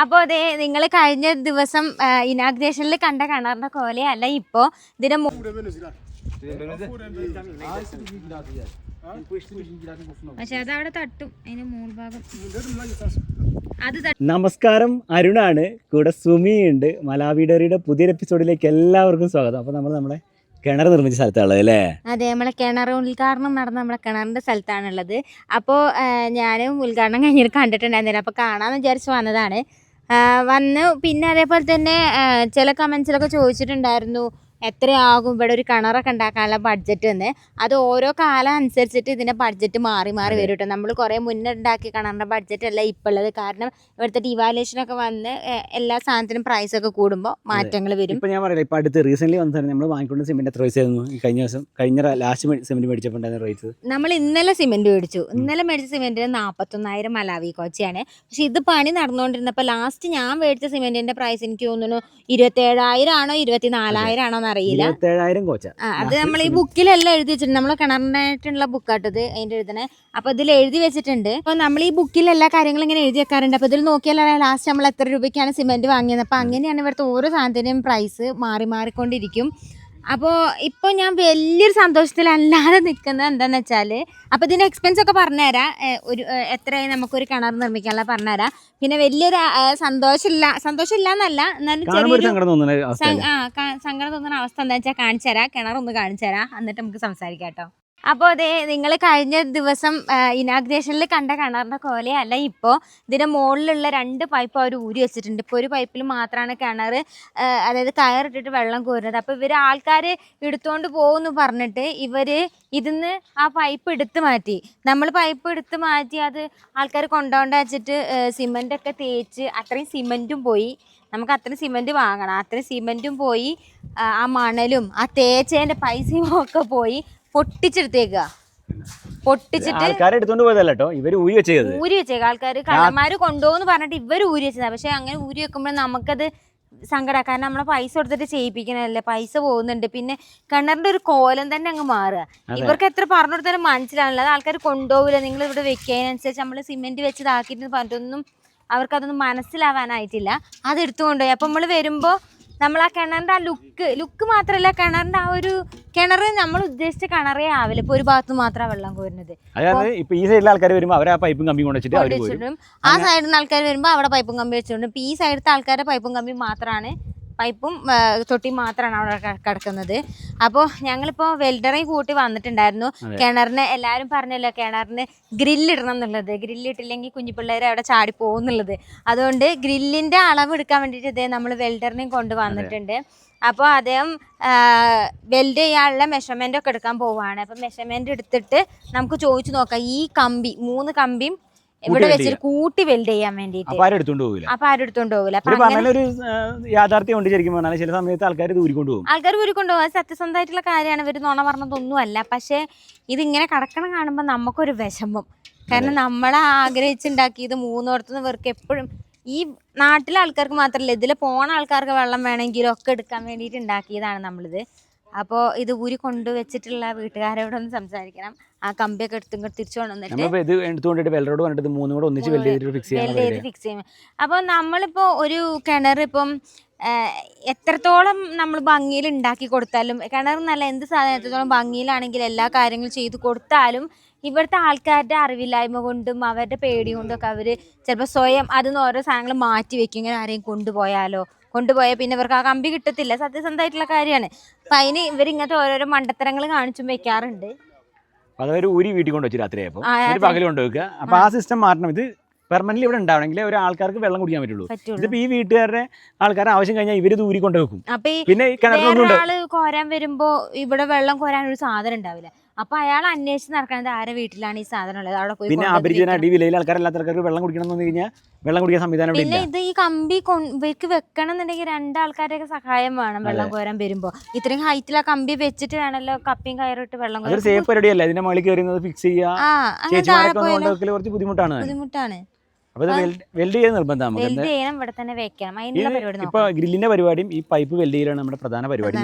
അപ്പോൾ അതെ നിങ്ങൾ കഴിഞ്ഞ ദിവസം ഇനാഗ്രേഷനിൽ കണ്ട കിണറിന്റെ കോലയല്ല ഇപ്പോൾ ഇതിന് പക്ഷെ തട്ടും. അതിന്റെ മൂൾഭാഗം നമസ്കാരം അരുണാണ്. കൂടെ ഉണ്ട് മലാവിഡറിയുടെ പുതിയ എപ്പിസോഡിലേക്ക് എല്ലാവർക്കും സ്വാഗതം. അപ്പോൾ നമ്മൾ നമ്മുടെ കിണർ നിർമ്മിച്ച സ്ഥലത്താണ് അല്ലേ? അതെ നമ്മളെ കിണർ ഉദ്ഘാടനം നടന്ന നമ്മളെ കിണറിന്റെ സ്ഥലത്താണുള്ളത്. അപ്പോൾ ഞാനും ഉദ്ഘാടനം കഴിഞ്ഞിട്ട് കണ്ടിട്ടുണ്ടായിരുന്നില്ല. അപ്പോൾ കാണാമെന്ന് വിചാരിച്ച് വന്നതാണ്. വന്ന് പിന്നെ അതേപോലെ തന്നെ ചില കമൻസിലൊക്കെ ചോദിച്ചിട്ടുണ്ടായിരുന്നു. എത്രയാകും? ഇവിടെ ഒരു കിണറൊക്കെ ഉണ്ടാക്കാനുള്ള ബഡ്ജറ്റ് എന്ന്. അത് ഓരോ കാലം അനുസരിച്ചിട്ട് ഇതിന്റെ ബഡ്ജറ്റ് മാറി മാറി വരും കേട്ടോ നമ്മൾ കുറേ മുന്നേ ഉണ്ടാക്കിയ കിണറിന്റെ ബഡ്ജറ്റ് അല്ല ഇപ്പോൾ ഉള്ളത് കാരണം ഇവിടുത്തെ ഡിവാലുവേഷനൊക്കെ വന്ന് എല്ലാ സാധനത്തിനും പ്രൈസ് ഒക്കെ കൂടുമ്പോൾ മാറ്റങ്ങൾ വരും. ഇപ്പം ഞാൻ പറയില്ല ഇപ്പൊ അടുത്ത് റീസെന്റ് വന്ന നമ്മൾ വാങ്ങിക്കൊണ്ട് സിമെന്റ് എത്ര പൈസ ആയിരുന്നു? ഈ കഴിഞ്ഞ ദിവസം കഴിഞ്ഞ ലാസ്റ്റ് സിമെന്റ് മേടിച്ചപ്പോൾ ഉണ്ടായിരുന്ന റേറ്റ് നമ്മൾ ഇന്നലെ സിമെന്റ് മേടിച്ചു. ഇന്നലെ മേടിച്ച സിമെന്റിന് നാൽപ്പത്തൊന്നായിരം മലാവി കോച്ചയാണ്. പക്ഷേ ഇത് പണി നടന്നുകൊണ്ടിരുന്നപ്പോൾ ലാസ്റ്റ് ഞാൻ മേടിച്ച സിമെന്റിന്റെ പ്രൈസ് എനിക്ക് തോന്നുന്നു ഇരുപത്തേഴായിരം ആണോ ഇരുപത്തിനാലായിരം ആണോ എന്നറിയില്ല ഇരുപത്തേഴായിരം കോച്ച. അത് നമ്മൾ ഈ ബുക്കിലെല്ലാം എഴുതി വെച്ചിട്ടുണ്ട്. നമ്മൾ കിണറിനായിട്ടുള്ള ബുക്കാട്ടത് അതിന്റെ എഴുതണേ. അപ്പൊ ഇതിൽ എഴുതി വെച്ചിട്ടുണ്ട്. അപ്പൊ നമ്മൾ ഈ ബുക്കിൽ എല്ലാ കാര്യങ്ങളും ഇങ്ങനെ എഴുതി വെക്കാറുണ്ട്. അപ്പൊ ഇതിൽ നോക്കിയാൽ ലാസ്റ്റ് നമ്മൾ എത്ര രൂപയ്ക്കാണ് സിമെന്റ് വാങ്ങിയത്. അപ്പൊ അങ്ങനെയാണ് ഇവിടുത്തെ ഓരോ സാധനത്തിന്റെയും പ്രൈസ് മാറി മാറിക്കൊണ്ടിരിക്കും. അപ്പോൾ ഇപ്പോൾ ഞാൻ വലിയൊരു സന്തോഷത്തിലല്ലാതെ നിൽക്കുന്നത് എന്താണെന്ന് വെച്ചാൽ അപ്പോൾ ഇതിന്റെ എക്സ്പെൻസ് ഒക്കെ പറഞ്ഞുതരാം. ഒരു എത്രയായി നമുക്കൊരു കിണർ നിർമ്മിക്കാനുള്ള പറഞ്ഞുതരാം. പിന്നെ വലിയൊരു സന്തോഷമില്ല സന്തോഷമില്ല എന്നല്ല എന്നാലും ചെറിയൊരു ആ സങ്കടം തോന്നുന്ന അവസ്ഥ എന്താ വെച്ചാൽ കാണിച്ചു തരാം കിണറൊന്ന് കാണിച്ചു തരാം എന്നിട്ട് നമുക്ക് സംസാരിക്കാം കേട്ടോ. അപ്പോൾ അതെ നിങ്ങൾ കഴിഞ്ഞ ദിവസം ഇനാഗ്രേഷനിൽ കണ്ട കിണറിന്റെ കോലയല്ല ഇപ്പോൾ ഇതിന്റെ മുകളിലുള്ള രണ്ട് പൈപ്പ് അവർ ഊരി വെച്ചിട്ടുണ്ട്. ഇപ്പോൾ ഒരു പൈപ്പിൽ മാത്രമാണ് കിണർ അതായത് കയറിട്ടിട്ട് വെള്ളം കോരുന്നത്. അപ്പോൾ ഇവർ ആൾക്കാർ എടുത്തുകൊണ്ട് പോകുമെന്ന് പറഞ്ഞിട്ട് ഇവർ ഇതിന്ന് ആ പൈപ്പ് എടുത്ത് മാറ്റി. നമ്മൾ പൈപ്പ് എടുത്ത് മാറ്റി അത് ആൾക്കാർ കൊണ്ടുകൊണ്ട് വെച്ചിട്ട് സിമന്റ് ഒക്കെ തേച്ച് അത്രയും സിമന്റും പോയി. നമുക്ക് അത്രയും സിമന്റ് വാങ്ങണം. അത്രയും സിമന്റും പോയി ആ മണലും ആ തേച്ചതിന്റെ പൈസയും ഒക്കെ പോയി. പൊട്ടിച്ചെടുത്തേക്കുക പൊട്ടിച്ചിട്ട് ആൾക്കാരെ എടുത്തോണ്ട് പോയതല്ല കേട്ടോ ഇവർ ഊരി വെച്ചത് ഊരി വെച്ചേക്ക. ആൾക്കാർ കള്ളന്മാര് കൊണ്ടുപോകുന്ന് പറഞ്ഞിട്ട് ഇവർ ഊരി വെച്ചതാ. പക്ഷെ അങ്ങനെ ഊരി വെക്കുമ്പോൾ നമുക്കത് സങ്കടം. കാരണം നമ്മളെ പൈസ കൊടുത്തിട്ട് ചെയ്യിപ്പിക്കണല്ലേ പൈസ പോകുന്നുണ്ട്. പിന്നെ കിണറിന്റെ ഒരു കോലം തന്നെ അങ്ങ് മാറുക. ഇവർക്ക് എത്ര പറഞ്ഞു കൊടുത്താലും മനസ്സിലാവില്ല അത് ആൾക്കാർ കൊണ്ടുപോകില്ല നിങ്ങൾ ഇവിടെ വെക്കുന്നതിനനുസരിച്ച് നമ്മൾ സിമെന്റ് വെച്ച് ഇതാക്കിയിട്ട് പറഞ്ഞിട്ടൊന്നും അവർക്കതൊന്നും മനസ്സിലാവാനായിട്ടില്ല. അത് കൊണ്ടുപോയി. അപ്പം നമ്മൾ വരുമ്പോൾ നമ്മൾ ആ കിണറിന്റെ ആ ലുക്ക് ലുക്ക് മാത്രമല്ല കിണറിന്റെ ആ ഒരു കിണർ നമ്മൾ ഉദ്ദേശിച്ച കിണറേ ആവില്ല. ഇപ്പൊ ഒരു ഭാഗത്ത് മാത്രമാണ് വെള്ളം കോരുന്നത്. അതായത് ഇപ്പൊ ഈ സൈഡിലെ ആൾക്കാർ വരുമ്പോൾ അവരെ ആ പൈപ്പും കമ്പി കൊണ്ടുവച്ചിട്ട് പോരും ആ സൈഡിൽ നിന്ന് ആൾക്കാർ വരുമ്പോൾ അവിടെ പൈപ്പും കമ്പി വെച്ചിട്ടുണ്ട് ഇപ്പൊ ഈ സൈഡിലത്തെ ആൾക്കാരുടെ പൈപ്പും കമ്പി മാത്രമാണ് പൈപ്പും തൊട്ടി തൊട്ടിയും മാത്രമാണ് അവിടെ കിടക്കുന്നത്. അപ്പോൾ ഞങ്ങളിപ്പോൾ വെൽഡറേയും കൂട്ടി വന്നിട്ടുണ്ടായിരുന്നു. കിണറിന് എല്ലാവരും പറഞ്ഞല്ലോ കിണറിന് ഗ്രില്ലിടണം എന്നുള്ളത്. ഗ്രില്ലിട്ടില്ലെങ്കിൽ കുഞ്ഞു പിള്ളേർ അവിടെ ചാടി പോകുന്നുള്ളത് അതുകൊണ്ട് ഗ്രില്ലിന്റെ അളവ് എടുക്കാൻ വേണ്ടിയിട്ട് ഇതേ നമ്മൾ വെൽഡറിനെയും കൊണ്ട് വന്നിട്ടുണ്ട്. അപ്പോൾ അദ്ദേഹം വെൽഡ് ചെയ്യാനുള്ള മെഷർമെന്റ് ഒക്കെ എടുക്കാൻ പോവുകയാണ്. അപ്പോൾ മെഷർമെന്റ് എടുത്തിട്ട് നമുക്ക് ചോദിച്ചു നോക്കാം. ഈ കമ്പി മൂന്ന് കമ്പിയും ഇവിടെ വെച്ചിട്ട് കൂട്ടി വെൽഡ് ചെയ്യാൻ വേണ്ടിട്ട് അപ്പൊ ആരും എടുത്തോണ്ട് പോകില്ല അപ്പൊ ആരും എടുത്തോണ്ട് പോകില്ല അപ്പൊ ഒരു അങ്ങനെ യാഥാർത്ഥ്യം ഉണ്ട് ശരിക്കും പറഞ്ഞാൽ ചില സമയത്ത് ആൾക്കാർ ഇത് ഊരിക്കൊണ്ട് പോകും. ആൾക്കാർ ഊരിക്കൊണ്ട് പോകും അത് സത്യസന്ധമായിട്ടുള്ള കാര്യമാണ്. ഇവർ നോണ പറഞ്ഞതൊന്നും അല്ല. പക്ഷെ ഇതിങ്ങനെ കടക്കണം കാണുമ്പോൾ നമുക്കൊരു വിഷമം. കാരണം നമ്മളെ ആഗ്രഹിച്ചുണ്ടാക്കിയത് മൂന്നോടത്തുനിന്ന് ഇവർക്ക് എപ്പോഴും ഈ നാട്ടിലെ ആൾക്കാർക്ക് മാത്രമല്ല ഇതിൽ പോണ ആൾക്കാർക്ക് വെള്ളം വേണമെങ്കിലും ഒക്കെ എടുക്കാൻ വേണ്ടിയിട്ട് ഉണ്ടാക്കിയതാണ് നമ്മളിത്. അപ്പോൾ ഇത് ഊരി കൊണ്ടുവച്ചിട്ടുള്ള വീട്ടുകാരോട് ഒന്ന് സംസാരിക്കണം. ആ കമ്പിയൊക്കെ എടുത്തും ഇങ്ങോട്ട് തിരിച്ചു കൊണ്ടുവന്നിട്ട് നമ്മളിപ്പോ ഇത് എടുത്തുകൊണ്ടിട്ട് മൂന്നും കൂടെ ഒന്നിച്ച് ചെയ്തിട്ട് ഫിക്സ് ചെയ്യാൻ വെൽഡ് ചെയ്ത് ഫിക്സ് ചെയ്യും അപ്പോൾ നമ്മളിപ്പോൾ ഒരു കിണർ ഇപ്പം എത്രത്തോളം നമ്മൾ ഭംഗിയിൽ ഉണ്ടാക്കി കൊടുത്താലും കിണർ എന്നല്ല എന്ത് സാധനം എത്രത്തോളം ഭംഗിയിലാണെങ്കിൽ എല്ലാ കാര്യങ്ങളും ചെയ്തു കൊടുത്താലും ഇവിടുത്തെ ആൾക്കാരുടെ അറിവില്ലായ്മ കൊണ്ടും അവരുടെ പേടി കൊണ്ടും ഒക്കെ അവർ ചിലപ്പോൾ സ്വയം അതിൽ നിന്ന് ഓരോ സാധനങ്ങൾ മാറ്റി വെക്കും. ഇങ്ങനെ ആരെയും കൊണ്ടുപോയാലോ? കൊണ്ടുപോയാൽ പിന്നെ ഇവർക്ക് ആ കമ്പി കിട്ടത്തില്ല. സത്യസന്ധമായിട്ടുള്ള കാര്യമാണ്. അപ്പം അതിന് ഇവർ ഇങ്ങനത്തെ ഓരോരോ മണ്ടത്തരങ്ങൾ കാണിച്ചും വെക്കാറുണ്ട്. ഊരി വീട്ടിൽ കൊണ്ട് വെച്ച് രാത്രിയായപ്പോ ആ, സിസ്റ്റം മാറണം ഇത് പെർമനന്റ് ഇവിടെ ഉണ്ടാവണമെങ്കിൽ ഒരു ആൾക്കാർക്ക് വെള്ളം കുടിക്കാൻ പറ്റുള്ളൂ. ഇതിപ്പോ ഈ വീട്ടുകാരുടെ ആൾക്കാരുടെ ആവശ്യം കഴിഞ്ഞാൽ ഇവർ ദൂരി കൊണ്ടുവെക്കും പിന്നെ കോരാൻ വരുമ്പോ ഇവിടെ വെള്ളം കോരാൻ ഒരു സാധനം ഉണ്ടാവില്ല. അപ്പൊ അയാൾ അന്വേഷിച്ച് നടക്കണത് ആരെ വീട്ടിലാണ് ഈ സാധനം ഉള്ളത് അവിടെ പോയി പിന്നെ അപരിചിതന. അടി വിലയിൽ ആൾക്കാരല്ലാത്ത ആൾക്കാർക്ക് വെള്ളം കുടിക്കണം എന്ന് കഴിഞ്ഞാൽ വെള്ളം കുടിക്കാൻ സംവിധാനം പിന്നെ ഇല്ല. ഇത് ഈ കമ്പി ഇവർക്ക് വെക്കണം എന്നുണ്ടെങ്കിൽ രണ്ടാൾക്കാരുടെയൊക്കെ സഹായം വേണം വെള്ളം കോരാൻ വരുമ്പോ. ഇത്രയും ഹൈറ്റിൽ ആ കമ്പി വെച്ചിട്ട് വേണമല്ലോ കപ്പിയും കയറിട്ട് വെള്ളം കോരാൻ. സേഫ് പരിപാടി അല്ല? ഇതിന്റെ മുകളിൽ കയറുന്നത് ഫിക്സ് ചെയ്യുക. കൊണ്ടുവെക്കൽ കുറച്ച് ബുദ്ധിമുട്ടാണ്. ബുദ്ധിമുട്ടാണ്. അപ്പൊ വെൽഡ് ചെയ്യാൻ നിർബന്ധം നമുക്ക്. ഇപ്പൊ ഗ്രില്ലിന്റെ പരിപാടിയും ഈ പൈപ്പ് വെൽഡ് ചെയ്യലാണ് നമ്മുടെ പ്രധാന പരിപാടി.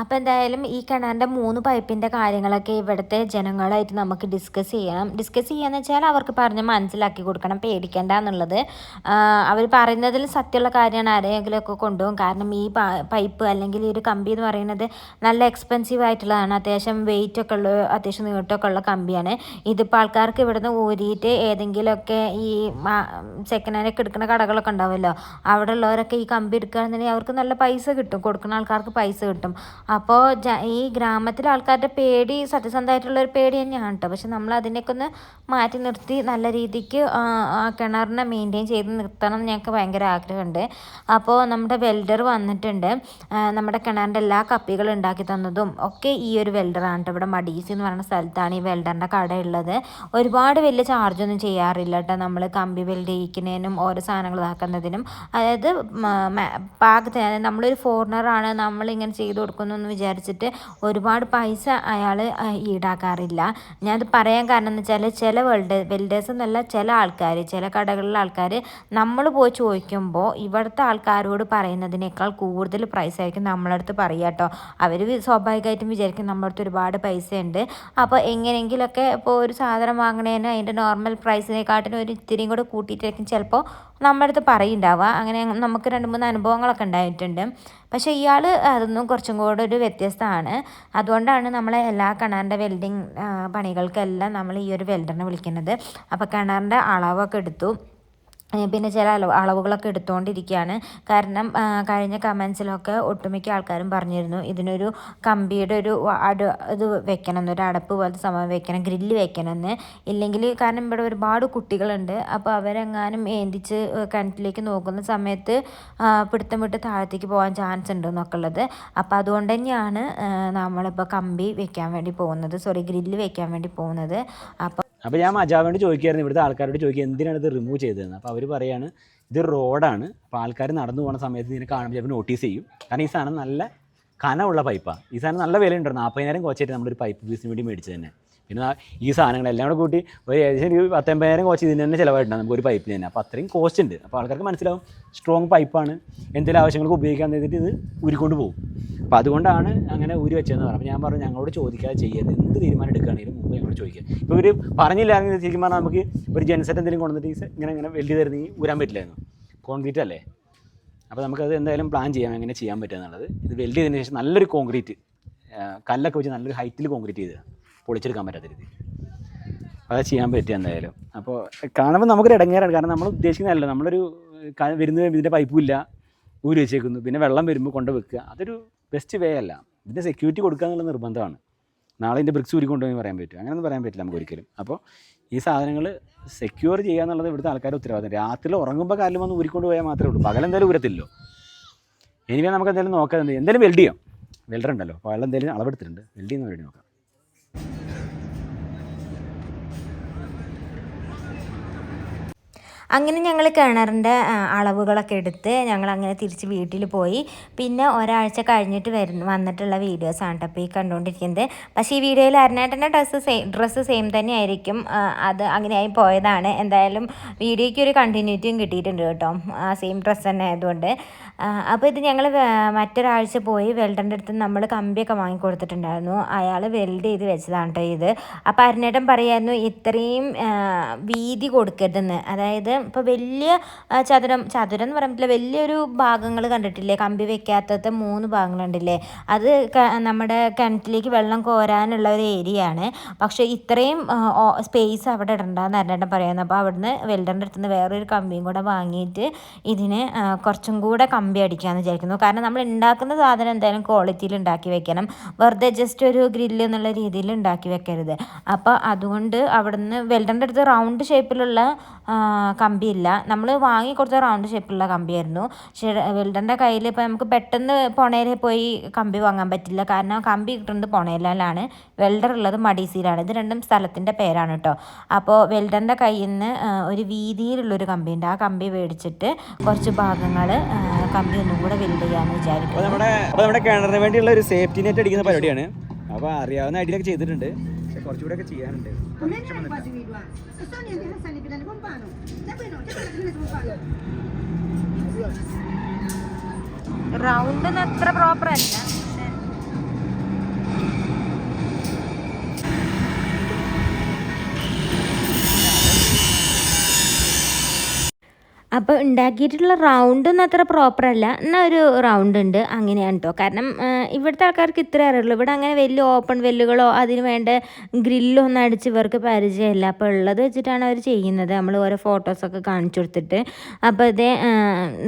അപ്പോൾ എന്തായാലും ഈ കിണറിന്റെ മൂന്ന് പൈപ്പിന്റെ കാര്യങ്ങളൊക്കെ ഇവിടുത്തെ ജനങ്ങളായിട്ട് നമുക്ക് ഡിസ്കസ് ചെയ്യണം. ഡിസ്കസ് ചെയ്യാന്ന് വെച്ചാൽ അവർക്ക് പറഞ്ഞ് മനസ്സിലാക്കി കൊടുക്കണം പേടിക്കേണ്ട എന്നുള്ളത്. അവർ പറയുന്നതിൽ സത്യമുള്ള കാര്യമാണ് ആരെങ്കിലുമൊക്കെ കൊണ്ടുപോകും. കാരണം ഈ പൈപ്പ് അല്ലെങ്കിൽ ഈ ഒരു കമ്പി എന്ന് പറയുന്നത് നല്ല എക്സ്പെൻസീവ് ആയിട്ടുള്ളതാണ്. അത്യാവശ്യം വെയിറ്റ് ഒക്കെ ഉള്ള അത്യാവശ്യം നീട്ടമൊക്കെ ഉള്ള കമ്പിയാണ്. ഇതിപ്പോൾ ആൾക്കാർക്ക് ഇവിടുന്ന് ഊരിയിട്ട് ഏതെങ്കിലുമൊക്കെ ഈ സെക്കൻഡ് ഹാൻഡ് ഒക്കെ എടുക്കുന്ന കടകളൊക്കെ ഉണ്ടാവുമല്ലോ. അവിടെ ഉള്ളവരൊക്കെ ഈ കമ്പി എടുക്കുകയാണെന്നുണ്ടെങ്കിൽ അവർക്ക് നല്ല പൈസ കിട്ടും. കൊടുക്കുന്ന ആൾക്കാർക്ക് പൈസ കിട്ടും. അപ്പോൾ ഈ ഗ്രാമത്തിലെ ആൾക്കാരുടെ പേടി സത്യസന്ധമായിട്ടുള്ളൊരു പേടി തന്നെയാണ് കേട്ടോ പക്ഷെ നമ്മൾ അതിനെയൊക്കെ ഒന്ന് മാറ്റി നിർത്തി നല്ല രീതിക്ക് കിണറിനെ മെയിന്റെയിൻ ചെയ്ത് നിർത്തണം എന്ന് ഞങ്ങൾക്ക് ഭയങ്കര ആഗ്രഹമുണ്ട്. അപ്പോൾ നമ്മുടെ വെൽഡർ വന്നിട്ടുണ്ട്. നമ്മുടെ കിണറിന്റെ എല്ലാ കപ്പികളും ഉണ്ടാക്കി തന്നതും ഒക്കെ ഈ ഒരു വെൽഡറാണ് കേട്ടോ ഇവിടെ മടീസി എന്ന് പറയുന്ന സ്ഥലത്താണ് ഈ വെൽഡറിന്റെ കട ഉള്ളത് ഒരുപാട് വലിയ ചാർജൊന്നും ചെയ്യാറില്ല കേട്ടോ നമ്മൾ കമ്പി വെൽഡ് ചെയ്യിക്കുന്നതിനും ഓരോ സാധനങ്ങൾ ഇതാക്കുന്നതിനും. അതായത് പാകത്തിന് അതായത് നമ്മളൊരു ഫോറിനറാണ് നമ്മളിങ്ങനെ ചെയ്ത് കൊടുക്കുന്നു എന്ന് വിചാരിച്ചിട്ട് ഒരുപാട് പൈസ അയാൾ ഈടാക്കാറില്ല. ഞാനത് പറയാൻ കാരണം എന്ന് വെച്ചാൽ ചില വേൾഡ് വെൽഡേഴ്സ് എന്നല്ല ചില ആൾക്കാർ ചില കടകളിലെ ആൾക്കാർ നമ്മൾ പോയി ചോദിക്കുമ്പോൾ ഇവിടുത്തെ ആൾക്കാരോട് പറയുന്നതിനേക്കാൾ കൂടുതൽ പ്രൈസ് ആയിരിക്കും നമ്മളടുത്ത് പറയുക കേട്ടോ അവർ സ്വാഭാവികമായിട്ടും വിചാരിക്കും നമ്മളടുത്ത് ഒരുപാട് പൈസ ഉണ്ട് അപ്പോൾ എങ്ങനെയെങ്കിലൊക്കെ ഇപ്പോൾ ഒരു സാധനം വാങ്ങണേന് അതിന്റെ നോർമൽ പ്രൈസിനെക്കാട്ടിനും ഒരു ഇത്തിരിയും കൂടെ കൂട്ടിയിട്ടായിരിക്കും ചിലപ്പോൾ നമ്മുടെ അടുത്ത് പറയുണ്ടാവുക അങ്ങനെ നമുക്ക് രണ്ട് മൂന്ന് അനുഭവങ്ങളൊക്കെ ഉണ്ടായിട്ടുണ്ട് പക്ഷേ ഇയാൾ അതൊന്നും കുറച്ചും കൂടെ ഒരു വ്യത്യസ്തമാണ്. അതുകൊണ്ടാണ് നമ്മളെ എല്ലാ കിണറിന്റെ വെൽഡിങ് പണികൾക്കെല്ലാം നമ്മൾ ഈ ഒരു വെൽഡറിനെ വിളിക്കുന്നത്. അപ്പോൾ കിണറിന്റെ അളവൊക്കെ എടുത്തു. പിന്നെ ചില അളവ് അളവുകളൊക്കെ എടുത്തുകൊണ്ടിരിക്കുകയാണ് കാരണം കഴിഞ്ഞ കമൻസിലൊക്കെ ഒട്ടുമിക്ക ആൾക്കാരും പറഞ്ഞിരുന്നു ഇതിനൊരു കമ്പിയുടെ ഒരു അട് ഇത് വെക്കണം ഒരു അടപ്പ് പോലത്തെ സംഭവം വെക്കണം ഗ്രില്ല് വെക്കണം എന്ന് ഇല്ലെങ്കിൽ കാരണം ഇവിടെ ഒരുപാട് കുട്ടികളുണ്ട്. അപ്പോൾ അവരെങ്ങാനും ഏന്തിച്ച് കിണറ്റിലേക്ക് നോക്കുന്ന സമയത്ത് പിടുത്തം വിട്ട് താഴത്തേക്ക് പോകാൻ ചാൻസ് ഉണ്ട് എന്നൊക്കെ ഉള്ളത്. അപ്പോൾ അതുകൊണ്ട് തന്നെയാണ് നമ്മളിപ്പോൾ കമ്പി വെക്കാൻ വേണ്ടി പോകുന്നത്. സോറി ഗ്രില്ല് വെക്കാൻ വേണ്ടി പോകുന്നത്. അപ്പോൾ അപ്പോൾ ഞാൻ മജാവേണ്ടി ചോദിക്കുമായിരുന്നു ഇവിടുത്തെ ആൾക്കാരോട് ചോദിക്കുക എന്തിനാണ് ഇത് റിമൂവ് ചെയ്തതെന്ന്? അപ്പോൾ അവർ പറയാണ് ഇത് റോഡാണ് അപ്പോൾ ആൾക്കാർ നടന്നു പോകുന്ന സമയത്ത് ഇതിനെ കാണുമ്പോൾ ചിലപ്പോൾ നോട്ടീസ് ചെയ്യും. കാരണം ഈ സാധനം നല്ല കനമുള്ള പൈപ്പാണ് ഈ സാധനം നല്ല വില ഉണ്ട് നാൽപ്പതിനായിരം കോച്ചായിട്ട് നമ്മളൊരു പൈപ്പ് പീസിന് വേണ്ടി മേടിച്ചത് തന്നെ. പിന്നെ ഈ സാധനങ്ങളെല്ലാം കൂടെ കൂട്ടി ഒരു ഏകദേശം ഒരു പത്തൊമ്പതിനായിരം കോച്ച് ഇതിന് തന്നെ ചിലവായിട്ടുണ്ട് നമുക്ക് ഒരു പൈപ്പിന് തന്നെ. അപ്പോൾ അത്രയും കോസ്റ്റ് ഉണ്ട്. അപ്പോൾ ആൾക്കാർക്ക് മനസ്സിലാവും സ്ട്രോങ് പൈപ്പാണ് എന്തെങ്കിലും ആവശ്യങ്ങൾക്ക് ഉപയോഗിക്കാൻ ചെയ്തിട്ട് ഇത് ഉരുക്കൊണ്ട് പോകും. അപ്പോൾ അതുകൊണ്ടാണ് അങ്ങനെ ഊരി വെച്ചതെന്ന് പറയുമ്പോൾ ഞാൻ പറഞ്ഞു ഞങ്ങളോട് ചോദിക്കാതെ ചെയ്യരുത്. എന്ത് തീരുമാനം എടുക്കുകയാണെങ്കിലും മുമ്പ് ഞങ്ങളോട് ചോദിക്കുക. ഇപ്പോൾ ഇവർ പറഞ്ഞില്ലായിരുന്നു ശരിക്കും പറഞ്ഞാൽ നമുക്ക് ഒരു ജെൻസെറ്റ് എന്തെങ്കിലും കൊണ്ടുവന്നിട്ട് ഇങ്ങനെ ഇങ്ങനെ വെൽഡ് തരുന്നെങ്കിൽ ഊരാൻ പറ്റില്ലായിരുന്നു. കോൺക്രീറ്റ് അല്ലേ? അപ്പോൾ നമുക്കത് എന്തായാലും പ്ലാൻ ചെയ്യാം എങ്ങനെ ചെയ്യാൻ പറ്റുക എന്നുള്ളത്. ഇത് വെൽഡ് ചെയ്തതിന് ശേഷം നല്ലൊരു കോൺക്രീറ്റ് കല്ലൊക്കെ വെച്ച് നല്ലൊരു ഹൈറ്റിൽ കോൺക്രീറ്റ് ചെയ്ത് പൊളിച്ചെടുക്കാൻ പറ്റാത്ത രീതി അത് ചെയ്യാൻ പറ്റിയ എന്തായാലും. അപ്പോൾ കാണുമ്പോൾ നമുക്കൊരു ഇടങ്ങേറാണ്. കാരണം നമ്മൾ ഉദ്ദേശിക്കുന്നതല്ല. നമ്മളൊരു വരുന്ന ഇതിന്റെ പൈപ്പും ഇല്ല. ഊരി വെച്ചേക്കുന്നു. പിന്നെ വെള്ളം വരുമ്പോൾ കൊണ്ട് വെക്കുക. അതൊരു ബെസ്റ്റ് വേ അല്ല. ഇതിന്റെ സെക്യൂരിറ്റി കൊടുക്കുക എന്നുള്ള നിർബന്ധമാണ്. നാളെ ഇതിന്റെ ബ്രിക്സ് ഊരി കൊണ്ടുപോയി പറയാൻ പറ്റും. അങ്ങനെയൊന്നും പറയാൻ പറ്റില്ല നമുക്ക് ഒരിക്കലും. അപ്പോൾ ഈ സാധനങ്ങൾ സെക്യൂർ ചെയ്യുക എന്നുള്ളത് ഇവിടുത്തെ ആൾക്കാരുടെ ഉത്തരവാദിത്തം. രാത്രി ഉറങ്ങുമ്പോൾ കാലിൽ വന്ന് ഊരിക്കൊണ്ട് പോയാൽ മാത്രമേ ഉള്ളൂ. പകൽ എന്തായാലും ഉരത്തില്ലോ ഇനി നമുക്ക് എന്തായാലും നോക്കാം. എന്തെങ്കിലും എന്തായാലും വെൽഡ് ചെയ്യാം. വെൽഡർ ഉണ്ടല്ലോ. അപ്പോൾ അയാൾ എന്തായാലും അളവെടുത്തിട്ടുണ്ട്. വെൽഡ് ചെയ്യുന്ന വേണ്ടി നോക്കാം. അങ്ങനെ ഞങ്ങൾ കിണറിന്റെ അളവുകളൊക്കെ എടുത്ത് ഞങ്ങൾ അങ്ങനെ തിരിച്ച് വീട്ടിൽ പോയി. പിന്നെ ഒരാഴ്ച കഴിഞ്ഞിട്ട് വരുന്ന വന്നിട്ടുള്ള വീഡിയോസാണ് കേട്ടോ ഈ കണ്ടുകൊണ്ടിരിക്കുന്നത് പക്ഷേ ഈ വീഡിയോയിൽ അരുണേട്ടന്റെ ഡ്രസ്സ് സെയിം ഡ്രസ്സ് സെയിം തന്നെ ആയിരിക്കും അത് അങ്ങനെയായി പോയതാണ്. എന്തായാലും വീഡിയോയ്ക്ക് ഒരു കണ്ടിന്യൂറ്റിയും കിട്ടിയിട്ടുണ്ട് കേട്ടോ. ആ സെയിം ഡ്രസ്സ് തന്നെ ആയതുകൊണ്ട്. അപ്പോൾ ഇത് ഞങ്ങൾ മറ്റൊരാഴ്ച പോയി വെൽഡറിന്റെ അടുത്ത് നമ്മൾ കമ്പിയൊക്കെ വാങ്ങിക്കൊടുത്തിട്ടുണ്ടായിരുന്നു. അയാൾ വെൽഡ് ചെയ്ത് വെച്ചതാണ് കേട്ടോ ഇത്. അപ്പോൾ അരുണേട്ടൻ പറയായിരുന്നു ഇത്രയും വീതി കൊടുക്കരുതെന്ന്. അതായത് ഇപ്പോൾ വലിയ ചതുരം ചതുരം എന്ന് പറയുമ്പോൾ വലിയൊരു ഭാഗങ്ങൾ കണ്ടിട്ടില്ലേ? കമ്പി വെക്കാത്തത്തെ മൂന്ന് ഭാഗങ്ങളുണ്ടല്ലേ അത് നമ്മുടെ കിണറ്റിലേക്ക് വെള്ളം കോരാനുള്ള ഒരു ഏരിയ ആണ്. പക്ഷേ ഇത്രയും സ്പേസ് അവിടെ ഇടണ്ടെന്ന് അരണ്ടം പറയുന്നത് അപ്പോൾ അവിടുന്ന് വെൽഡറിന്റെ അടുത്ത് നിന്ന് വേറൊരു കമ്പിയും കൂടെ വാങ്ങിയിട്ട് ഇതിന് കുറച്ചും കൂടെ കമ്പി അടിക്കാമെന്ന് വിചാരിക്കുന്നു. കാരണം നമ്മൾ ഉണ്ടാക്കുന്ന സാധനം എന്തായാലും ക്വാളിറ്റിയിൽ ഉണ്ടാക്കി വെക്കണം. വെറുതെ ജസ്റ്റ് ഒരു ഗ്രില്ല് എന്നുള്ള രീതിയിൽ ഉണ്ടാക്കി വെക്കരുത്. അപ്പോൾ അതുകൊണ്ട് അവിടുന്ന് വെൽഡറിന്റെ അടുത്ത് റൗണ്ട് ഷേപ്പിലുള്ള കമ്പിയില്ല. നമ്മൾ വാങ്ങി കൊടുത്ത റൗണ്ട് ഷേപ്പിലുള്ള കമ്പിയായിരുന്നു. പക്ഷേ വെൽഡറിന്റെ കയ്യിൽ ഇപ്പോൾ നമുക്ക് പെട്ടെന്ന് പുണയിൽ പോയി കമ്പി വാങ്ങാൻ പറ്റില്ല. കാരണം കമ്പി കിട്ടുന്നത് പുണയിലാണ് വെൽഡർ ഉള്ളത് മടീസിയിലാണ് ഇത് രണ്ടും സ്ഥലത്തിന്റെ പേരാണ് കേട്ടോ അപ്പോൾ വെൽഡറിന്റെ കയ്യിൽ നിന്ന് ഒരു വീതിയിലുള്ളൊരു കമ്പിയുണ്ട്. ആ കമ്പി മേടിച്ചിട്ട് കുറച്ച് ഭാഗങ്ങൾ കമ്പി ഒന്നും കൂടെ വെൽഡ് ചെയ്യാമെന്ന് വിചാരിക്കുന്നു. നമ്മുടെ വേണ്ടിയുള്ള ഒരു സേഫ്റ്റി നെറ്റ് അപ്പോൾ അറിയാവുന്ന ഐഡിയയിലൊക്കെ ചെയ്തിട്ടുണ്ട്. പക്ഷേ കുറച്ചുകൂടെ ഒക്കെ ചെയ്യാനുണ്ട്. റൗണ്ടിന് അത്ര പ്രോപ്പർ അല്ല? അപ്പോൾ ഉണ്ടാക്കിയിട്ടുള്ള റൗണ്ടൊന്നും അത്ര പ്രോപ്പർ അല്ല. എന്നാൽ ഒരു റൗണ്ട് ഉണ്ട്. അങ്ങനെയാണ് കേട്ടോ കാരണം ഇവിടുത്തെ ആൾക്കാർക്ക് ഇത്ര അറിയുള്ളൂ. ഇവിടെ അങ്ങനെ വലിയ ഓപ്പൺ വെല്ലുകളോ അതിന് വേണ്ട ഗ്രില്ലോ ഒന്നും അടിച്ച് ഇവർക്ക് പരിചയമില്ല. അപ്പോൾ ഉള്ളത് വെച്ചിട്ടാണ് അവർ ചെയ്യുന്നത്. നമ്മൾ ഓരോ ഫോട്ടോസൊക്കെ കാണിച്ചു കൊടുത്തിട്ട്. അപ്പോൾ ഇതേ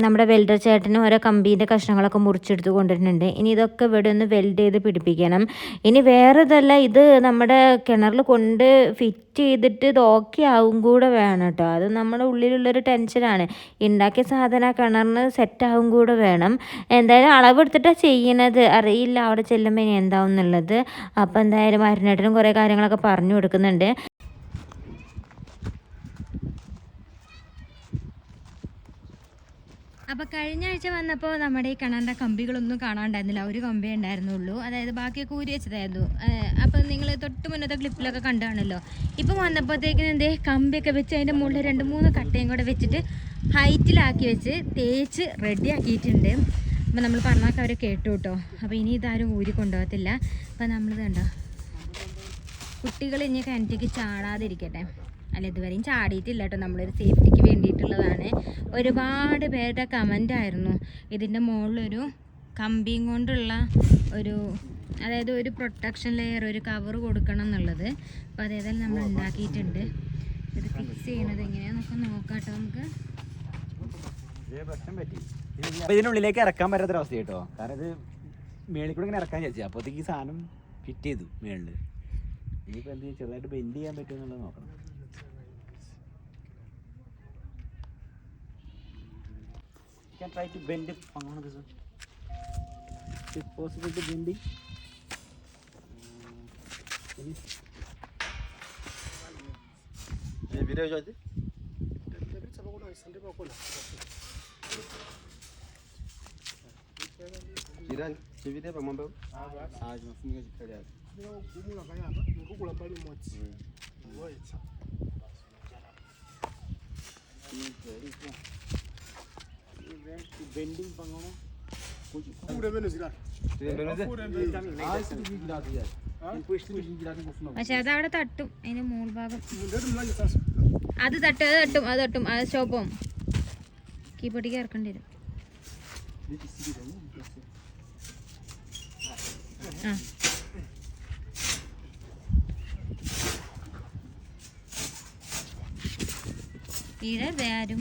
നമ്മുടെ വെൽഡർ ചേട്ടന് ഓരോ കമ്പീന്റെ കഷ്ണങ്ങളൊക്കെ മുറിച്ചെടുത്ത് കൊണ്ടുവരുന്നുണ്ട്. ഇനി ഇതൊക്കെ ഇവിടെ ഒന്ന് വെൽഡ് ചെയ്ത് പിടിപ്പിക്കണം. ഇനി വേറെ ഇതല്ല ഇത് നമ്മുടെ കിണറിൽ കൊണ്ട് ഫിറ്റ് ചെയ്തിട്ട് ഇത് ഓക്കെ ആവും കൂടെ വേണം കേട്ടോ അത് നമ്മുടെ ഉള്ളിലുള്ളൊരു ടെൻഷനാണ് ഉണ്ടാക്കിയ സാധനം കിണറിന് സെറ്റാവും കൂടെ വേണം. എന്തായാലും അളവെടുത്തിട്ടാണ് ചെയ്യണത് അറിയില്ല അവിടെ ചെല്ലുമ്പോൾ ഇനി എന്താവും എന്നുള്ളത് അപ്പോൾ എന്തായാലും മരുന്നേട്ടനും കുറേ കാര്യങ്ങളൊക്കെ പറഞ്ഞു കൊടുക്കുന്നുണ്ട്. അപ്പോൾ കഴിഞ്ഞ ആഴ്ച വന്നപ്പോൾ നമ്മുടെ ഈ കിണറിന്റെ കമ്പികളൊന്നും കാണാണ്ടായിരുന്നില്ല. ഒരു കമ്പി ഉണ്ടായിരുന്നുള്ളൂ. അതായത് ബാക്കിയൊക്കെ ഊരി വെച്ചതായിരുന്നു. അപ്പോൾ നിങ്ങൾ തൊട്ട് മുന്നത്തെ ക്ലിപ്പിലൊക്കെ കണ്ടാണല്ലോ ഇപ്പം വന്നപ്പോഴത്തേക്കിനും എന്തേ കമ്പിയൊക്കെ വെച്ച് അതിന്റെ മുകളിൽ രണ്ട് മൂന്ന് കട്ടയും കൂടെ വെച്ചിട്ട് ഹൈറ്റിലാക്കി വെച്ച് തേച്ച് റെഡി ആക്കിയിട്ടുണ്ട്. അപ്പോൾ നമ്മൾ പറഞ്ഞാൽ അവർ കേട്ടു കേട്ടോ അപ്പോൾ ഇനി ഇതാരും ഊരി കൊണ്ടുപോകത്തില്ല. അപ്പോൾ നമ്മളിത് കണ്ടോ കുട്ടികൾ ഇനി എനിക്ക് ചാടാതിരിക്കട്ടെ. അല്ല ഇതുവരെയും ചാടിയിട്ടില്ല കേട്ടോ. നമ്മളൊരു സേഫ്റ്റിക്ക് വേണ്ടിയിട്ടുള്ളതാണ്. ഒരുപാട് പേരുടെ കമന്റ് ആയിരുന്നു. ഇതിന്റെ മുകളിലൊരു കമ്പിയും കൊണ്ടുള്ള ഒരു അതായത് ഒരു പ്രൊട്ടക്ഷൻ ലെയർ ഒരു കവർ കൊടുക്കണം എന്നുള്ളത്. അപ്പോൾ അതേതായാലും നമ്മൾ ഉണ്ടാക്കിയിട്ടുണ്ട്. ഇത് ഫിക്സ് ചെയ്യുന്നത് എങ്ങനെയാണെന്നൊക്കെ നോക്കാം കേട്ടോ നമുക്ക്. ഇതിനുള്ളിലേക്ക് ഇറക്കാൻ പറ്റാത്തൊരു അവസ്ഥ കേട്ടോ. കാരണം ഇത് മേളിൽ കൂടെ ഇങ്ങനെ ഇറക്കാൻ ചോദിച്ചു അപ്പോഴത്തേക്ക് ഈ സാധനം ഫിറ്റ് ചെയ്തു മേളിൽ ഇനിയിപ്പോൾ എന്ത്? ചെറുതായിട്ട് ബെൻഡ് ചെയ്യാൻ പറ്റുമെന്നുള്ളത് നോക്കണം. You can try to bend it on this one. Is it possible to bend it? Ini video jadi. Tapi coba kau nasi sendiri apa nak? Kiran, cebi dia paman bau. Ah, cuma sini kerja. Dia umur agaknya apa? Mungkin kalau balik macam. Wah, പങ്ങോണം? Ah, sitikiratu yacho. Sitikiratu kufuna പക്ഷെ അത് അവിടെ തട്ടും അതിന്റെ മൂൾ ഭാഗം. അത് തട്ടും അത് തട്ടും അത് തട്ടും. അത് സ്റ്റോപ്പും കീപ്പൊട്ടിക്ക് ഇറക്കേണ്ടി വരും. ആ. വീഴരുതേ ആരും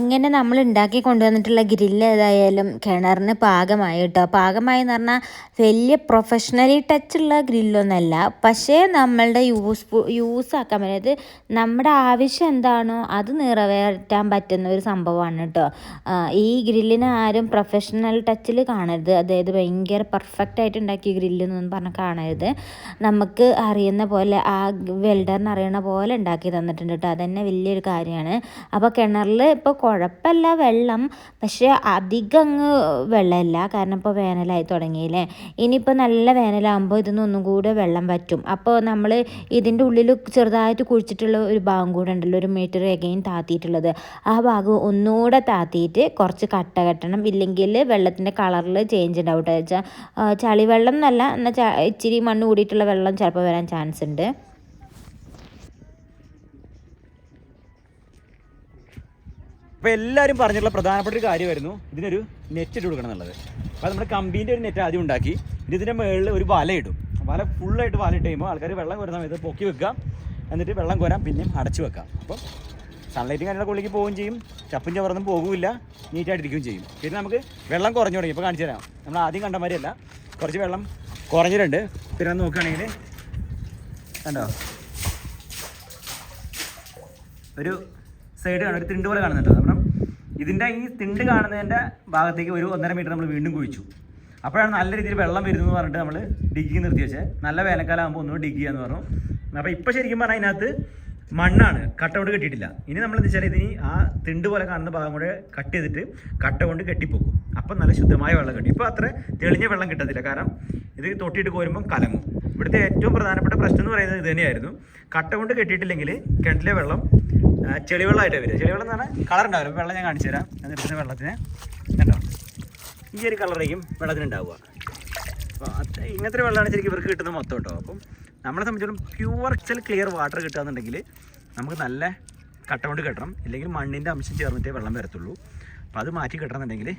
അങ്ങനെ നമ്മൾ ഉണ്ടാക്കി കൊണ്ടുവന്നിട്ടുള്ള ഗ്രില്ല് ഏതായാലും കിണറിന് പാകമായി കേട്ടോ. പാകമായി എന്ന് പറഞ്ഞാൽ വലിയ പ്രൊഫഷണലി ടച്ചുള്ള ഗ്രില്ലൊന്നല്ല പക്ഷേ നമ്മളുടെ യൂസ് യൂസ് ആക്കാൻ പറ്റുന്നത് നമ്മുടെ ആവശ്യം എന്താണോ അത് നിറവേറ്റാൻ പറ്റുന്ന ഒരു സംഭവമാണ് കേട്ടോ. ഈ ഗ്രില്ലിനെ ആരും പ്രൊഫഷണൽ ടച്ചിൽ കാണരുത്. അതായത് ഭയങ്കര പെർഫെക്റ്റ് ആയിട്ട് ഉണ്ടാക്കിയ ഗ്രില്ല് എന്നൊന്നും പറഞ്ഞാൽ കാണരുത്. നമുക്ക് അറിയുന്ന പോലെ ആ വെൽഡറിന് അറിയണ പോലെ ഉണ്ടാക്കി തന്നിട്ടുണ്ട് കേട്ടോ. അതന്നെ വലിയൊരു കാര്യമാണ്. അപ്പോൾ കിണറിൽ ഇപ്പോൾ കുഴപ്പമില്ല വെള്ളം പക്ഷേ അധികം അങ്ങ് വെള്ളമില്ല. കാരണം ഇപ്പോൾ വേനലായി തുടങ്ങിയില്ലേ. ഇനിയിപ്പോൾ നല്ല വേനലാകുമ്പോൾ ഇതൊന്നും ഒന്നും കൂടെ വെള്ളം വറ്റും. അപ്പോൾ നമ്മൾ ഇതിന്റെ ഉള്ളിൽ ചെറുതായിട്ട് കുഴിച്ചിട്ടുള്ള ഒരു ഭാഗം കൂടെ ഉണ്ടല്ലോ ഒരു മീറ്റർ എഗെയിൻ താത്തിയിട്ടുള്ളത്. ആ ഭാഗം ഒന്നുകൂടെ താത്തിയിട്ട് കുറച്ച് കട്ട കെട്ടണം. ഇല്ലെങ്കിൽ വെള്ളത്തിന്റെ കളറിൽ ചേഞ്ച് ഉണ്ടാവും കേട്ടോ വെച്ചാൽ ചളിവെള്ളം എന്നല്ല എന്നാൽ ഇച്ചിരി മണ്ണ് കൂടിയിട്ടുള്ള വെള്ളം ചിലപ്പോൾ വരാൻ ചാൻസ് ഉണ്ട്. അപ്പോൾ എല്ലാവരും പറഞ്ഞിട്ടുള്ള പ്രധാനപ്പെട്ട ഒരു കാര്യമായിരുന്നു. ഇതിനൊരു നെറ്റ് ഇട്ട് കൊടുക്കണം എന്നുള്ളത്. അപ്പോൾ നമ്മുടെ കമ്പീന്റെ ഒരു നെറ്റ് ആദ്യം ഉണ്ടാക്കി. ഇനി ഇതിന്റെ മുകളിൽ ഒരു വല ഇടും. വല ഫുള്ളായിട്ട് വല ഇട്ട് കഴിയുമ്പോൾ ആൾക്കാർ വെള്ളം കോരുന്ന സമയത്ത് പൊക്കി വെക്കാം എന്നിട്ട് വെള്ളം കോരാം പിന്നെയും അടച്ചു വെക്കാം. അപ്പം സൺലൈറ്റും കാര്യങ്ങളൊക്കെ ഉള്ളിലേക്ക് പോവുകയും ചെയ്യും. ചപ്പും ചവറൊന്നും പോകില്ല. നീറ്റായിട്ടിരിക്കുകയും ചെയ്യും. പിന്നെ നമുക്ക് വെള്ളം കുറഞ്ഞു തുടങ്ങി. ഇപ്പോൾ കാണിച്ചു തരാം. നമ്മൾ ആദ്യം കണ്ട മാതിരിയല്ല കുറച്ച് വെള്ളം കുറഞ്ഞിട്ടുണ്ട്. പിന്നെ നോക്കുകയാണെങ്കിൽ കണ്ടോ? ഒരു സൈഡ് കാണും. ഒരു തിണ്ട് പോലെ കാണുന്നുണ്ട്. ഇതിന്റെ ഈ തിണ്ട് കാണുന്നതിന്റെ ഭാഗത്തേക്ക് ഒരു ഒന്നര മീറ്റർ നമ്മൾ വീണ്ടും കുഴിച്ചു. അപ്പോഴാണ് നല്ല രീതിയിൽ വെള്ളം വരുന്നതെന്ന് പറഞ്ഞിട്ട് നമ്മൾ ഡിഗ്ഗി നിർത്തി വെച്ചത് നല്ല വേനൽക്കാലം ആകുമ്പോൾ ഒന്നുകൂടി എന്ന് പറഞ്ഞു. അപ്പോൾ ഇപ്പോൾ ശരിക്കും പറഞ്ഞാൽ അതിനകത്ത് മണ്ണാണ് കട്ട കൊണ്ട് കെട്ടിയിട്ടില്ല. ഇനി നമ്മൾ എന്താ വെച്ചാൽ ഇതിനി ആ തിണ്ട് പോലെ കാണുന്ന ഭാഗം കൂടെ കട്ട് ചെയ്തിട്ട് കട്ട കൊണ്ട് കെട്ടിപ്പോക്കും. അപ്പം നല്ല ശുദ്ധമായ വെള്ളം കിട്ടും. ഇപ്പോൾ അത്ര തെളിഞ്ഞ വെള്ളം കിട്ടത്തില്ല. കാരണം ഇത് തൊട്ടിയിട്ട് കോരുമ്പം കലങ്ങും. ഇവിടുത്തെ ഏറ്റവും പ്രധാനപ്പെട്ട പ്രശ്നം എന്ന് പറയുന്നത് ഇത് തന്നെയായിരുന്നു. കട്ട കൊണ്ട് കെട്ടിയിട്ടില്ലെങ്കിൽ കിണറ്റിലെ വെള്ളം ചെളിവെള്ളമായിട്ട് വരിക. ചെളിവെള്ളം എന്ന് പറഞ്ഞാൽ കളർ ഉണ്ടാവില്ല. വെള്ളം ഞാൻ കാണിച്ചു തരാം. ഞാൻ വെള്ളത്തിന് കണ്ടോ? ഈ ഒരു കളറേക്കും വെള്ളത്തിന് ഉണ്ടാവുക. അപ്പോൾ ഇങ്ങനത്തെ വെള്ളമാണ് ശരിക്കും ഇവർക്ക് കിട്ടുന്നത് മൊത്തം കേട്ടോ. അപ്പം നമ്മളെ സംബന്ധിച്ചിടത്തോളം പ്യുവർ ചെൽ ക്ലിയർ വാട്ടർ കിട്ടുകയെന്നുണ്ടെങ്കിൽ നമുക്ക് നല്ല കട്ട കൊണ്ട് കെട്ടണം. ഇല്ലെങ്കിൽ മണ്ണിന്റെ അംശം ചേർന്നിട്ടേ വെള്ളം വരത്തുള്ളൂ. അപ്പോൾ അത് മാറ്റി കെട്ടണമെന്നുണ്ടെങ്കിൽ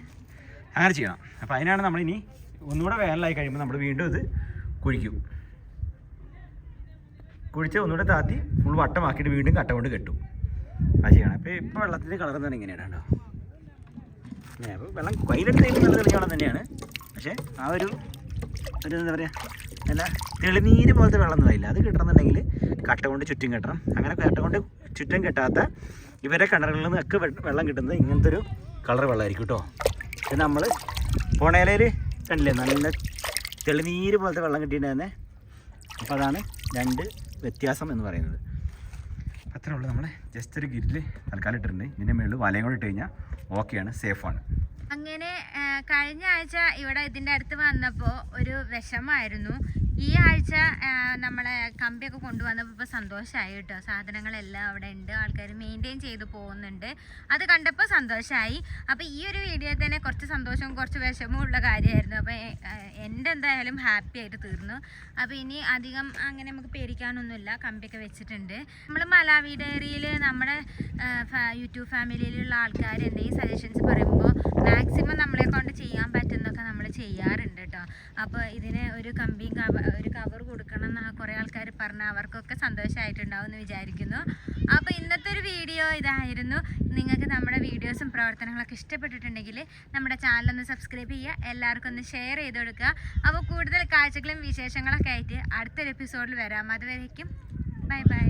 അങ്ങനെ ചെയ്യണം. അപ്പോൾ അതിനാണ് നമ്മളിനി ഒന്നുകൂടെ വേനലായി കഴിയുമ്പോൾ നമ്മൾ വീണ്ടും ഇത് കുഴിക്കും. കുഴിച്ച് ഒന്നുകൂടെ താത്തി ഫുൾ വട്ടമാക്കിയിട്ട് വീണ്ടും കട്ട കൊണ്ട് കെട്ടും. ആ ചെയ്യണം. അപ്പോൾ ഇപ്പോൾ വെള്ളത്തിന്റെ കളർ തന്നെ ഇങ്ങനെയാണ് അപ്പോൾ വെള്ളം കയ്യിലെടുത്ത് നല്ല തെളിഞ്ഞ തന്നെയാണ്. പക്ഷേ ആ ഒരു ഒരു എന്താ പറയുക നല്ല തെളിനീര് പോലത്തെ വെള്ളം ഒന്നും ആയില്ല. അത് കിട്ടണമെന്നുണ്ടെങ്കിൽ കട്ട കൊണ്ട് ചുറ്റും കെട്ടണം. അങ്ങനെ കട്ട കൊണ്ട് ചുറ്റും കെട്ടാത്ത ഇവരെ കിണറുകളിൽ നിന്നൊക്കെ വെള്ളം കിട്ടുന്നത് ഇങ്ങനത്തെ ഒരു കളർ വെള്ളമായിരിക്കും കേട്ടോ ഇത് നമ്മൾ പുണയിലയിൽ കണ്ടില്ലേ നല്ല തെളിനീര് പോലത്തെ വെള്ളം കിട്ടിയിട്ടുണ്ടായിരുന്നേ? അപ്പോൾ അതാണ് രണ്ട് വ്യത്യാസം എന്ന് പറയുന്നത്. അത്രേ ഉള്ളൂ നമ്മൾ ജസ്റ്റ് ഒരു ഗിരിൽ തൽക്കാലം ഇട്ടിട്ടുണ്ട്. ഇതിന്റെ മുകളിൽ വലയും കൂടെ ഇട്ട് കഴിഞ്ഞാൽ ഓക്കെയാണ് സേഫാണ് അങ്ങനെ കഴിഞ്ഞ ആഴ്ച ഇവിടെ ഇതിന്റെ അടുത്ത് വന്നപ്പോൾ ഒരു വിഷമായിരുന്നു. ഈ ആഴ്ച നമ്മളെ കമ്പിയൊക്കെ കൊണ്ടുവന്നപ്പോൾ ഇപ്പോൾ സന്തോഷമായി കേട്ടോ സാധനങ്ങളെല്ലാം അവിടെ ഉണ്ട്. ആൾക്കാർ മെയിന്റെയിൻ ചെയ്ത് പോകുന്നുണ്ട്. അത് കണ്ടപ്പോൾ സന്തോഷമായി അപ്പോൾ ഈ ഒരു വീഡിയോയിൽ തന്നെ കുറച്ച് സന്തോഷവും കുറച്ച് വിഷമവും ഉള്ള കാര്യമായിരുന്നു. അപ്പോൾ എന്റെ എന്തായാലും ഹാപ്പി ആയിട്ട് തീർന്നു. അപ്പോൾ ഇനി അധികം അങ്ങനെ നമുക്ക് പേടിക്കാനൊന്നുമില്ല. കമ്പിയൊക്കെ വെച്ചിട്ടുണ്ട്. നമ്മൾ മലാവി ഡയറിയിൽ നമ്മുടെ യൂട്യൂബ് ഫാമിലിയിലുള്ള ആൾക്കാർ എന്തെങ്കിലും സജഷൻസ് പറയുമ്പോൾ മാക്സിമം നമ്മളെ കൊണ്ട് ചെയ്യാൻ പറ്റുന്നതൊക്കെ നമ്മൾ ചെയ്യാറുണ്ട് കേട്ടോ അപ്പോൾ ഇതിന് ഒരു കമ്പിയും ഒരു കവർ കൊടുക്കണം എന്ന് കുറേ ആൾക്കാർ പറഞ്ഞ അവർക്കൊക്കെ സന്തോഷമായിട്ടുണ്ടാവും എന്ന് വിചാരിക്കുന്നു. അപ്പോൾ ഇന്നത്തെ ഒരു വീഡിയോ ഇതായിരുന്നു. നിങ്ങൾക്ക് നമ്മുടെ വീഡിയോസും പ്രവർത്തനങ്ങളൊക്കെ ഇഷ്ടപ്പെട്ടിട്ടുണ്ടെങ്കിൽ നമ്മുടെ ചാനലൊന്ന് സബ്സ്ക്രൈബ് ചെയ്യുക എല്ലാവർക്കും ഒന്ന് ഷെയർ ചെയ്ത് കൊടുക്കുക. അപ്പോൾ കൂടുതൽ കാഴ്ചകളും വിശേഷങ്ങളൊക്കെ ആയിട്ട് അടുത്തൊരു എപ്പിസോഡിൽ വരാം. അതുവരേക്കും ബൈ ബൈ